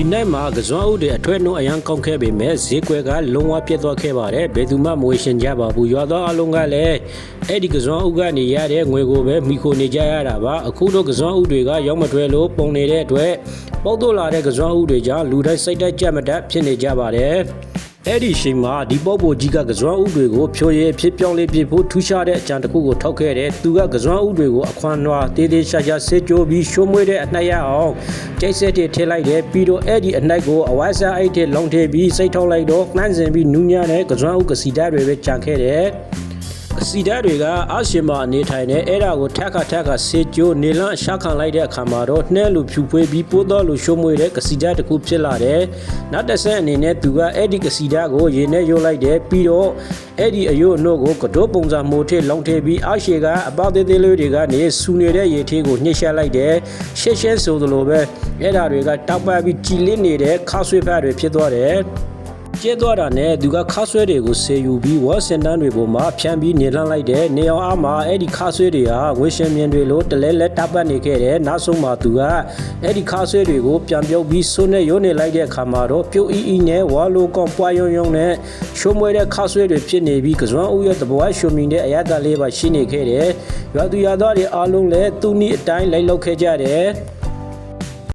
ဒီနေ့မှာကစွမ်းဥတွေအထွဲနှုံးအရန်ကောင်းခဲ့ပေမဲ့ဈေးကွက်ကလုံးဝပြတ်သွားခဲ့ပါတယ်ဘယ်သူမှမဝေရှင်ကြပါဘူးရွာသားအလုံးကလည်းအဲ့ဒီကစွမ်းဥကနေရတဲ့ငွေကိုပဲမိခိုနေကြရတာပါအခုတော့ကစွမ်းဥတွေကရောက်မတွဲလို့ပုံနေတဲ့အတွက်ပေါက်တော့လာတဲ့ကစွမ်းဥတွေကြောင့်လူတိုင်းစိတ်တက်ကြက်မတက်ဖြစ်နေကြပါတယ် အဲ့ဒီချိန်မှာဒီပေါက်ပေါ်ကြီးကကစွမ်းဥတွေကိုဖြိုရည်ဖြစ်ပြောင်းလေးဖြစ်ဖို့ထူးခြားတဲ့အကြံတစ်ခုကိုထောက်ခဲ့တယ်သူကကစွမ်းဥတွေကိုအခွန်နွားတေးသေးရှာရှာဆေးကြိုးပြီးရှိုးမွေးတဲ့အနှက်ရအောင်ကျိတ်ဆက်တွေထည့်လိုက်တယ်ပြီးတော့အဲ့ဒီအနှက်ကိုအဝါစားအိတ်တွေလုံထည့်ပြီးစိတ်ထုတ်လိုက်တော့နှမ်းစင်ပြီးနူးညံ့တဲ့ကစွမ်းဥကစီဓာတ်တွေပဲကြံခဲ့တယ် အစီဓာတ်တွေကအရှင်မအနေထိုင်နေအဲ့ဒါကိုထက်ခါထက်ခါဆေးကြိုးနေလန့်ရှာခံလိုက်တဲ့အခါမှာတော့နှဲလူဖြူဖွေးပြီးပိုးတော်လူရှိုးမွေးတဲ့ကစီဓာတ်တစ်ခုဖြစ်လာတယ်။နောက်တစ်ဆက်အနေနဲ့သူကအဲ့ဒီကစီဓာတ်ကိုရေနဲ့ရိုးလိုက်တယ်ပြီးတော့အဲ့ဒီအယို့အနှုတ်ကိုကတိုးပုံစံမိုးထည့်လောင်းထည့်ပြီးအရှိကအပေါသေးသေးလေးတွေကနေစူနေတဲ့ရေထီးကိုညှစ်ရှက်လိုက်တယ်။ရှက်ရှက်ဆိုသလိုပဲအဲ့ဒါတွေကတောက်ပပြီးကြည်လင်းနေတဲ့ခါဆွေးဖက်တွေဖြစ်သွားတယ်။ ကျဲသွားတာနဲ့သူကခါဆွဲတွေကိုဆေယူပြီးဝါစင်တန်းတွေပေါ်မှာဖြန်းပြီးနေလှမ်းလိုက်တယ်နေအောင်အားမှာအဲ့ဒီခါဆွဲတွေဟာဝေရှင်မြင်တွေလို့တလဲလဲတပ်ပတ်နေခဲ့တယ်နောက်ဆုံးမှာသူကအဲ့ဒီခါဆွဲတွေကိုပြန်ပြုတ်ပြီးစွနဲ့ရုံးနေလိုက်တဲ့အခါမှာတော့ပြုတ်အီအီနဲ့ဝါလိုကောင်ပွားယုံယုံနဲ့ရှိုးမွေးတဲ့ခါဆွဲတွေဖြစ်နေပြီးကစွမ်းဦးရဲ့တပွားရှုံမီတဲ့အရသာလေးပါရှိနေခဲ့တယ်ရွာသူရွာသားတွေအားလုံးလည်းသူ့နီးအတိုင်းလိုက်လောက်ခဲ့ကြတယ်